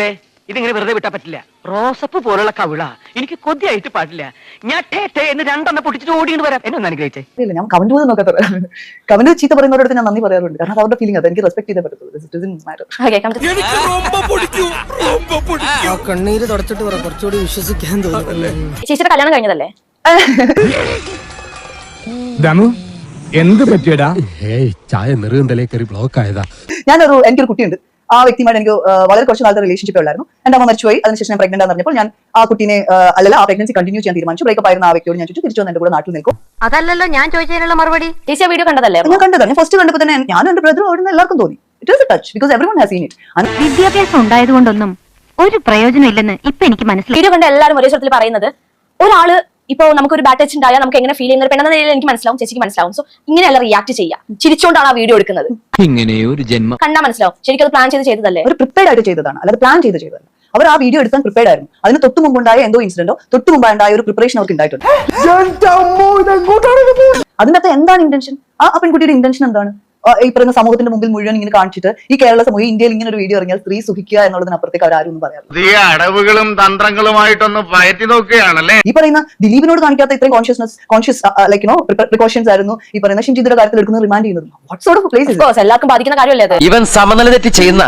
ദേ ഇതിങ്ങനെ വെറുതെ വിട്ടാ പറ്റില്ല. റോസപ്പ് പോലുള്ള കവിള എനിക്ക് കൊതിയായിട്ട് പാടില്ല. ഞാൻ ടേ ടേ എന്ന് രണ്ടെണ്ണം പൊട്ടിച്ചിട്ട് ഓടിയിട്ട് വരാം. എന്നെ ഒന്ന് അനുഗ്രഹിച്ചേ. ഇല്ല ഞാൻ കമന്റ് പോലും നോക്കാത്ത കമന്റ് ചീത്ത പറയുന്നവരുടെ ഞാൻ നന്ദി പറയാറുണ്ട്. കാരണം അവരുടെ ഫീലിംഗ് അത്. എനിക്ക് റെസ്പെക്ട് ചെയ്തേ പറ്റത്തുള്ളൂ. കണ്ണീര് തുടച്ചിട്ട് പറ. കുറച്ചുകൂടി വിശ്വസിക്കാൻ തോന്നുന്നു ചേച്ചിയുടെ കല്യാണം കഴിഞ്ഞതല്ലേ? ദമു എന്ത് പറ്റിയടാ? ഏയ് ചായ നെറുകന്തലേ കയറി ബ്ലോക്ക് ആയതാ. ഞാനൊരു എനിക്കൊരു കുട്ടിയുണ്ട്. ആ വ്യക്തിയുമായിട്ട് എനിക്ക് വളരെ കുറച്ച് കാലത്തെ റിലേഷൻഷിപ്പ് ഉള്ളായിരുന്നു. എന്റെ അമ്മ മരിച്ചുപോയി. അതിനുശേഷം ഞാൻ പ്രഗ്നന്റ് പറഞ്ഞപ്പോൾ ഞാൻ ആ കുട്ടീനെ അല്ലല്ല ആ പ്രഗ്നൻസി കണ്ടിന്യൂ ചെയ്യാൻ തീരുമാനിച്ചു. ബ്രേക്കപ്പ് ആയിരുന്ന ആ വ്യക്തിയോട് ഞാൻ ചോദിച്ചു തിരിച്ചു വന്ന് എന്റെ കൂടെ നാട്ടിൽ നിൽക്കും. അതല്ലല്ലോ ഞാൻ ചോദിച്ചതിനുള്ള മറുപടി. ചേച്ചി വീഡിയോ കണ്ടതല്ലേ ഞാൻ കണ്ടതാണ് ഞാൻ ഫസ്റ്റ് കണ്ടപ്പോൾ തന്നെ ഞാൻ എന്റെ ബ്രദറും ഓടുന്ന എല്ലാവർക്കും തോന്നി. It was a touch because everyone has seen it വിദ്യാഭ്യാസം ഉണ്ടായതുകൊണ്ടൊന്നും ഒരു പ്രയോജനം ഇല്ലെന്ന് ഇപ്പൊ എനിക്ക് മനസ്സിലായി. വീഡിയോ കണ്ട എല്ലാവരും ഒരേ സ്വരത്തിൽ പറയുന്നത് ഒരാൾ ഇപ്പൊ നമുക്ക് ഒരു ബാഡ് ടച്ച് ഉണ്ടായാൽ നമുക്ക് എങ്ങനെ ഫീൽ ചെയ്യുന്ന ഒരു പെണ്ണെന്ന നിലയിൽ എനിക്ക് മനസ്സിലാവും ചേച്ചിക്ക് മനസ്സിലാവും. സോ ഇങ്ങനെയല്ല റിയാക്ട് ചെയ്യുക. ചിരിച്ചുകൊണ്ടാണ് ആ വീഡിയോ എടുക്കുന്നത്. ഇങ്ങനെ ഒരു ജന്മം. കണ്ടാൽ മനസ്സിലാവും. ശരിക്കും അത് പ്ലാൻ ചെയ്ത് ചെയ്തതല്ലേ? ഒരു പ്രിപ്പയർഡ് ആയിട്ട് ചെയ്തതാണ്. അല്ലാതെ പ്ലാൻ ചെയ്ത് ചെയ്തതല്ല. അവർ ആ വീഡിയോ എടുക്കാൻ പ്രിപ്പയർഡ് ആയിരുന്നു. അതിന് തൊട്ട് മുമ്പുണ്ടായ എന്തോ ഇൻസിഡന്റോ തൊട്ട് മുമ്പായ ഒരു പ്രിപ്പറേഷൻ അവർക്ക് ഉണ്ടായിട്ടുണ്ട്. അതിനകത്ത് എന്താണ് ഇന്റൻഷൻ ആ പെൺകുട്ടിയുടെ ഇന്റൻഷൻ എന്താണ്? ഈ പറയുന്ന സമൂഹത്തിന്റെ മുമ്പിൽ മുഴുവൻ ഇങ്ങനെ കാണിച്ചിട്ട് ഈ കേരള സമൂഹം ഇന്ത്യയിൽ ഇങ്ങനെ ഒരു വീഡിയോ ഇറങ്ങിയാൽ സ്ത്രീ സുഖിക്കുക എന്നുള്ളതിനപ്പുറത്തേക്ക് അവർ ആരും ഒന്നും പറയാറില്ല. അടവുകളും തന്ത്രങ്ങളുമായിട്ടൊന്ന് പയറ്റി നോക്കുകയാണല്ലേ? ഈ പറയുന്ന ദിലീപിനോട് കാണിക്കാത്ത ഇത്രയും consciousness conscious like no precautions ആയിരുന്നു ഈ പറയുന്ന ഷിൻജിയുടെ കാര്യത്തിൽ എടുക്കുന്നത് റിമാൻഡ് ചെയ്യുന്നത്. വാട്ട്സ് എല്ലാവർക്കും ബാധിക്കുന്ന കാര്യമല്ലേ ഇവൻ സമനില തെറ്റി ചെയ്യുന്ന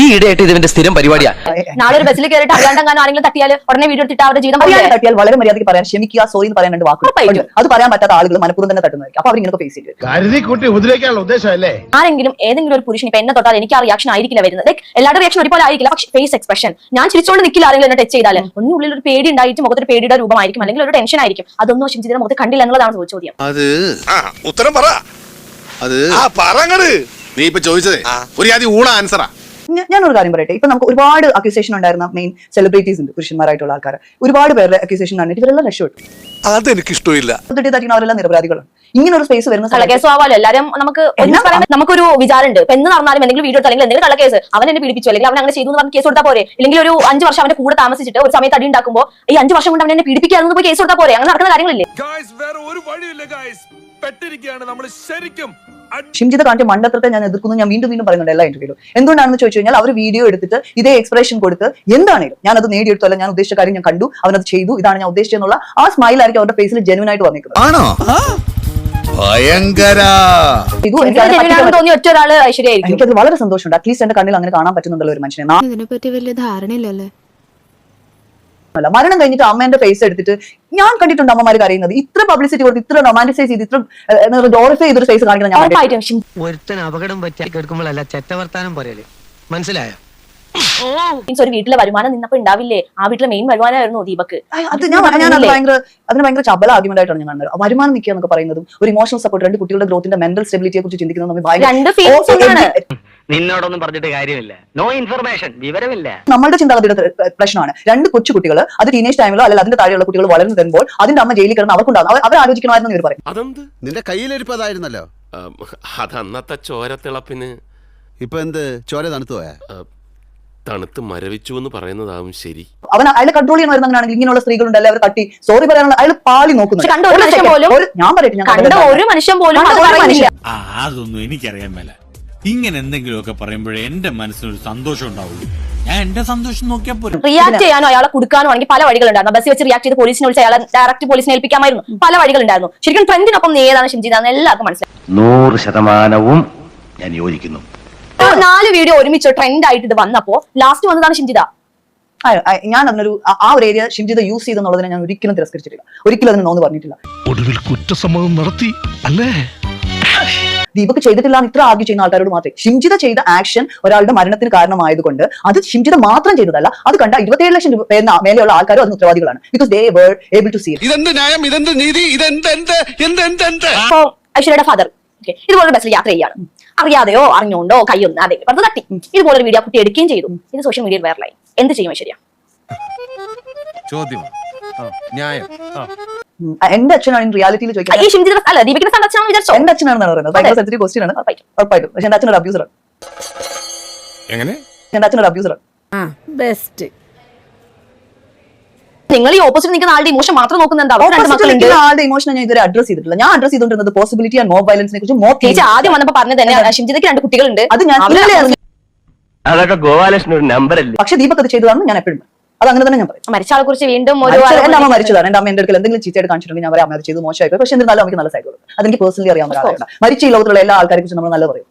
ഈ ഇടയായിട്ട് ഇതിന്റെ സ്ഥിരം പരിപാടിയാ. നാളെ ഒരു ബസ്സിൽ കയറിയിട്ട് അറിയാണ്ടെങ്ങാനും ആരെങ്കിലും തട്ടിയാൽ ഉടനെ വീഡിയോ എടുത്തിട്ട് അവരുടെ ജീവിതം തട്ടിയാൽ വളരെ മര്യാദയ്ക്ക് പറയാൻ ക്ഷമിക്കുക സോറി എന്ന് പറയാൻ രണ്ട് വാക്കുകൾ. അത് പറയാൻ പറ്റാത്ത ആളുകൾ മനഃപൂർവം തന്നെ തട്ടുന്നതായിരിക്കും അപ്പൊ ഫേസ് ചെയ്യും. ആരെങ്കിലും ഏതെങ്കിലും ഒരു പുരുഷൻ ഇപ്പൊ എന്നെ തൊട്ടാൽ എനിക്ക് ആ റിയാക്ഷൻ ആയിരിക്കില്ല വരുന്നത്. ലൈക് എല്ലാവരുടെ റിയാക്ഷൻ ഒരുപോലെ ആയിരിക്കില്ല. പക്ഷേ ഫേസ് എക്സ്പ്രഷൻ ഞാൻ ചിരിച്ചോണ്ട് നിൽക്കില്ല ആരെങ്കിലും എന്നെ ടച്ച് ചെയ്താൽ ഒന്നും ഉള്ളിൽ ഒരു പേടി ഉണ്ടായിട്ട് മുഖത്തൊരു പേടിയുടെ രൂപമായിരിക്കും അല്ലെങ്കിൽ ഒരു ടെൻഷൻ ആയിരിക്കും. അതൊന്നും ശിംജിയുടെ മുഖത്ത് കണ്ടില്ല എന്നുള്ളതാണ് ചോദ്യം അത് ആ ഉത്തരം പറ. അത് ആ പറങ്ങട് നീ ഇപ്പൊ ചോദിച്ചതേ ഒരു ആദ്യം ഊണ ആൻസറാ ഞാനൊരു കാര്യം പറയട്ടെ. ഇപ്പൊ നമുക്ക് ഒരുപാട് അക്യൂസേഷൻ ഉണ്ടായിരുന്ന മെയിൻ സെലിബ്രിറ്റീസ് ഉണ്ട് പുരുഷന്മാരായിട്ടുള്ള ആൾക്കാർ ഒരുപാട് പേരുടെ അക്യൂസേഷൻ കണ്ടിട്ട് ഇവരെല്ലാം രക്ഷപ്പെട്ടു. അതെനിക്ക് ഇഷ്ടമില്ല തൊട്ടിട്ട് അവരെല്ലാം നിരപരാധികളാണ്. ഇങ്ങനെ ഒരു സ്പേസ് വരുന്ന കള്ളക്കേസ് ആവാലോ? എല്ലാരും നമുക്ക് നമുക്കൊരു വിചാരമുണ്ട്. ഇപ്പൊ എന്ന് നടന്നാലും എന്തെങ്കിലും വീഡിയോ അല്ലെങ്കിൽ എന്തെങ്കിലും കള്ളക്കേസ് അവൻ എന്നെ പീഡിപ്പിച്ചു അല്ലെങ്കിൽ അവൻ അങ്ങനെ ചെയ്തു എന്ന് പറഞ്ഞ് കേസ് കൊടുത്താൽ പോരെ. അല്ലെങ്കിൽ ഒരു അഞ്ച് വർഷം അവന്റെ കൂടെ താമസിച്ചിട്ട് ഒരു സമയത്ത് അടി ഉണ്ടാക്കുമ്പോൾ ഈ അഞ്ച് വർഷം കൊണ്ട് അവൻ എന്നെ പീഡിപ്പിക്കാന്ന് പോയി കേസ് കൊടുത്താൽ പോരെ. അങ്ങനെ നടക്കുന്ന കാര്യങ്ങളില്ലേ? വേറെ ഒരു വഴിയില്ല ഗായ്സ് പെട്ടിരിക്കുകയാണ്. നമ്മൾ ശരിക്കും ഷിംജിത കാണിച്ച മണ്ടത്രത്തെ ഞാൻ എതിർക്കുന്നു. ഞാൻ വീണ്ടും വീണ്ടും പറയുന്നുണ്ട് എല്ലാ ഇന്റർവ്യൂലും എന്തുകൊണ്ടാണെന്ന് ചോദിച്ചു കഴിഞ്ഞാൽ അവർ വീഡിയോ എടുത്തിട്ട് ഇതേ എക്സ്പ്രഷൻ കൊടുത്ത് എന്താണേലും ഞാൻ അത് നേടിയെടുത്തല്ല ഞാൻ ഉദ്ദേശിച്ച കാര്യം ഞാൻ കണ്ടു അവനത് ചെയ്തു ഇതാണ് ഞാൻ ഉദ്ദേശിച്ചെന്നുള്ള ആ സ്മൈൽ ആയിരിക്കും അവരുടെ ഫേസിൽ ജെനുവൻ ആയിട്ട് വന്നിരിക്കുന്നത് ആണോ? ഭയങ്കര. എനിക്കത് വളരെ സന്തോഷമുണ്ട്. അറ്റ്ലീസ്റ്റ് എന്റെ കണ്ണിൽ അങ്ങനെ കാണാൻ പറ്റുന്നുണ്ടല്ലോ ഒരു മനുഷ്യനെ ഇതിനെപ്പറ്റി വലിയ ധാരണയില്ലല്ലേ? അല്ല മരണം കഴിഞ്ഞിട്ട് അമ്മേന്റെ ഫേസ് എടുത്തിട്ട് ഞാൻ കണ്ടിട്ടുണ്ട് അമ്മമാര് കരയുന്നത്. ഇത്ര പബ്ലിസിറ്റി കൊടുത്ത് ഇത്ര റൊമാന്റിസൈസ് ചെയ്ത് ഇത്ര ഗ്ലോറിഫൈ ചെയ്തൊരു ഫേസ് കാണിക്കണം ഞാൻ അപകടം പറ്റി കേൾക്കുമ്പോഴല്ല ചെറ്റവർത്താനം പറയൽ. മനസ്സിലായോ? മീൻസ് ഒരു വീട്ടിലെ വരുമാനം നിന്നപ്പോ ഉണ്ടാവില്ലേ? ആ വീട്ടിലെ മെയിൻ വരുമാനമായിരുന്നു ദീപക്ക് അത് ഞാൻ ഞാൻ അത് ഭയങ്കര അതിന് ഭയങ്കര ചബല ആർഗ്യുമെന്റ് ആയിട്ടാണ് ഞാൻ കാണുന്നത് വരുമാനം നിൽക്കുക എന്നൊക്കെ പറയുന്നതും ഒരു ഇമോഷണൽ സപ്പോർട്ട് രണ്ട് കുട്ടികളുടെ ഗ്രോത്തിന്റെ മെന്റൽ സ്റ്റെബിലിറ്റിയെ കുറിച്ച് ചിന്തിക്കുന്നത് നിന്നോടൊന്നും പറഞ്ഞിട്ട് കാര്യമില്ല. നോ ഇൻഫർമേഷൻ വിവരമില്ല. നമ്മുടെ ചിന്താഗതിയുടെ പ്രശ്നമാണ്. രണ്ട് കൊച്ചു കുട്ടികൾ അത് ടീനേജ് ടൈമിലോ അല്ലെങ്കിൽ അതിന്റെ താഴെയുള്ള കുട്ടികൾ വളർന്നു തരുമ്പോൾ അതിന്റെ അമ്മ ജയിലിൽ കിടന്ന് അവർക്കുണ്ടാകും അവർ- ആലോചിക്കണമായിരുന്നു ഇവർ പറയും. അതെന്ത്? നിന്റെ കയ്യിലിരിപ്പതായിരുന്നല്ലോ അത് അന്നത്തെ ചോര ചോരത്തിളപ്പിന് ഇപ്പൊ എന്ത്? ചോര തണുത്തു പോയാ? തണുത്ത് മരവിച്ചു എന്ന് പറയുന്നതാവും ശരി. അവൻ അയാളെ കൺട്രോൾ ചെയ്യാൻ ചെയ്യണമായിരുന്നെങ്കിൽ ഇങ്ങനെയുള്ള സ്ത്രീകളുണ്ടല്ലേ അവർ തട്ടി. സോറി പറയാനുള്ള അയാൾ പാളി നോക്കുന്നു. കണ്ട ഒരു മനുഷ്യൻ പോലും- ഞാൻ പറയട്ടെ ഞാൻ കണ്ട ഒരു മനുഷ്യൻ പോലും കണ്ട അത് ഒരു പറയുന്നില്ല. ആ അതൊന്നും എനിക്കറിയാൻ മേല. ഇങ്ങനെ എന്തെങ്കിലുമൊക്കെ പറയുമ്പോഴേ എന്റെ മനസ്സിനൊരു സന്തോഷം ഉണ്ടാവുള്ളൂ. ഞാൻ എന്റെ സന്തോഷം നോക്കിയാൽ പോരും. റിയാക്ട് ചെയ്യാനോ അയാളെ കൊടുക്കാനോ ആണെങ്കിൽ പല വഴികളുണ്ടായിരുന്നു. ബസ് വെച്ച് റിയാക്ട് ചെയ്ത് പോലീസിനെ വിളിച്ച് അയാളെ ഡയറക്റ്റ് പോലീസിനെ ഏൽപ്പിക്കാമായിരുന്നു. പല വഴികളുണ്ടായിരുന്നു. ശരിക്കും ട്രെൻഡിനൊപ്പം നീ ഏതാണ് ഷിംജിതാന്ന് എല്ലാവർക്കും മനസ്സിലായി. നൂറ് ശതമാനവും ഞാൻ യോജിക്കുന്നു. നാല് വീഡിയോ ഒരുമിച്ച് ട്രെൻഡ് ആയിട്ട് ഇത് വന്നപ്പോ ലാസ്റ്റ് വന്നതാണ് ഷിംജിത ആ, ഞാൻ അതിനൊരു ആ- ആ ഒരു ഏരിയ ഷിംജിത യൂസ് ചെയ്തെന്നുള്ളതിനെ ഞാൻ ഒരിക്കലും തിരസ്കരിച്ചിട്ടില്ല. ഒരിക്കലും അതിന് നോന്ന് പറഞ്ഞിട്ടില്ല. ഒടുവിൽ കുറ്റസമ്മതം നടത്തി അല്ലേ? ദീപക് ചെയ്തിട്ടില്ല എന്ന് ഇത്ര ആർഗ്യൂ ചെയ്യുന്ന ആൾക്കാരോട് മാത്രമേ. ഷിംജിത ചെയ്ത ആക്ഷൻ ഒരാളുടെ മരണത്തിന് കാരണമായതുകൊണ്ട് അത് ഷിംജിത മാത്രം ചെയ്തതല്ല. അത് കണ്ട ഇരുപത്തിയേഴ് ലക്ഷം രൂപ മേലെയുള്ള ആൾക്കാരും അതിന് ഉത്തരവാദികളാണ്. Because they were able to see ഇതെന്ത് ന്യായം? ഇതെന്ത് നീതി? ഇതെന്ത് എന്ത്? എന്ത് എന്ത് എന്ത്? അപ്പോ ഐശ്വര്യയുടെ ഫാദർ ഓക്കേ ഇതുപോലെ ബസ്സിൽ യാത്ര ചെയ്യാണ് അറിയാതെയോ അറിഞ്ഞുകൊണ്ടോ കൈയൊന്നും അതെ അത് തട്ടി. ഇതുപോലെ ഒരു വീഡിയോ കുട്ടി എടുക്കുകയും ചെയ്തു. ഇത് സോഷ്യൽ മീഡിയയിൽ വൈറലായി എന്ത് ചെയ്യും ഐശ്വര്യ? ചോദ്യം. ന്യായം. എന്റെ അച്ഛനാണ് റിയാലിറ്റിയിൽ ചോദിക്കുന്നത്. എന്റെ അച്ഛനാണെന്നാണ് പറയുന്നത്. ഭയങ്കര സെൻസിറ്റീവ് ക്വസ്റ്റ്യൻ ആണ്. ഉറപ്പായിട്ടും. ഉറപ്പായിട്ടും. പക്ഷെ എന്റെ അച്ഛനൊരു അബ്യൂസറാണ് എങ്ങനെ? എന്റെ അച്ഛനൊരു അബ്യൂസറാണ് ബെസ്റ്റ് നിങ്ങൾ ഈ ഓപ്പോസിറ്റ് നിൽക്കുന്ന ആളുടെ ഇമോഷൻ മാത്രം നോക്കുന്നുണ്ട് ആളുടെ ഇമോഷൻ ഞാൻ ഇതുവരെ അഡ്രസ് ചെയ്തിട്ടില്ല. ഞാൻ അഡ്രസ് ചെയ്തുകൊണ്ടിരുന്നത് പോസിബിലിറ്റി ആൻഡ് മോബ് വയലൻസിനെ കുറിച്ച് മോർ ചേച്ചി ആദ്യം വന്നപ്പോ പറഞ്ഞത് തന്നെ. ഷിംജിതയ്ക്ക് രണ്ട് കുട്ടികളുണ്ട്. അത് ഞാൻ. അതൊക്കെ ഗോപാലകൃഷ്ണൻ ഒരു നമ്പർ അല്ലേ? പക്ഷെ ദീപക് അത് ചെയ്തതാണെന്ന് ഞാൻ എപ്പോഴും. അത് അങ്ങനെ തന്നെ ഞാൻ പറയും. മരിച്ച ആളെ കുറിച്ച് വീണ്ടും എന്റെ അമ്മ മരിച്ചതാണ് എന്റെ അമ്മ എന്റെ അടുക്കൽ എന്തെങ്കിലും ചീത്തയായിട്ട് കാണിച്ചിട്ടുണ്ടെങ്കിൽ ഞാൻ പറയാം അമ്മ അത് ചെയ്ത് മോശമായി പോയി. പക്ഷെ എന്തായാലും അമ്മയ്ക്ക് നല്ല സൈഡ് കൊടുക്കും അതെനിക്ക് പേഴ്സണലി അറിയാവുന്ന ഒരാളാണ് മരിച്ച ഈ ലോകത്തുള്ള എല്ലാ ആൾക്കാരെ കുറിച്ച് നമ്മൾ നല്ല പറയും.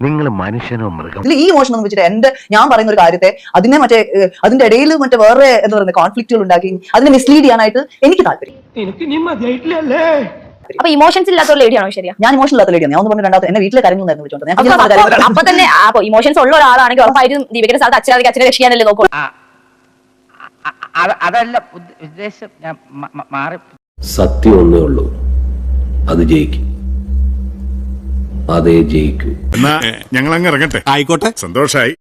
നിങ്ങൾ മനുഷ്യനോ മൃഗം ഇല്ല ഈ മോഷണം എന്ന് വെച്ചിട്ട് എന്റെ ഞാൻ പറയുന്ന ഒരു കാര്യത്തെ അതിനെ മറ്റേ അതിന്റെ ഇടയിൽ മറ്റേ വേറെ എന്താ പറയുന്നത് കോൺഫ്ലിക്റ്റുകൾ ഉണ്ടാക്കി അതിനെ മിസ്ലീഡ് ചെയ്യാനായിട്ട് എനിക്ക് താല്പര്യം. എനിക്ക് അപ്പൊ ഇമോഷൻസ് ഇല്ലാത്ത ഒരു ലേഡിയാണോ ശരിയാ? ഞാൻ ഇമോഷൻ ഇല്ലാത്ത ലേഡിയാണ് ഞാൻ ഒന്ന് പറഞ്ഞ രണ്ടാമത്തെ എന്നെ വീട്ടിലെ കരഞ്ഞു വിളിച്ചോണ്ട് ഞാൻ അപ്പൊ തന്നെ അപ്പൊ ഇമോഷൻസ് ഉള്ള ഒരാളാണെങ്കിൽ ഉറപ്പായിട്ടും ദീപികയുടെ സ്ഥലത്ത് അച്ഛനെ അച്ഛനെ രക്ഷിക്കാനല്ലേ നോക്കൂ. അതല്ല ഉദ്ദേശം ഞാൻ മാറി. സത്യം ഒന്നേ ഉള്ളൂ. അത് ജയിക്കും. അതേ ജയിക്കും. എന്നാ ഞങ്ങൾ അങ്ങ് ഇറങ്ങട്ടെ. ആയിക്കോട്ടെ. സന്തോഷായി.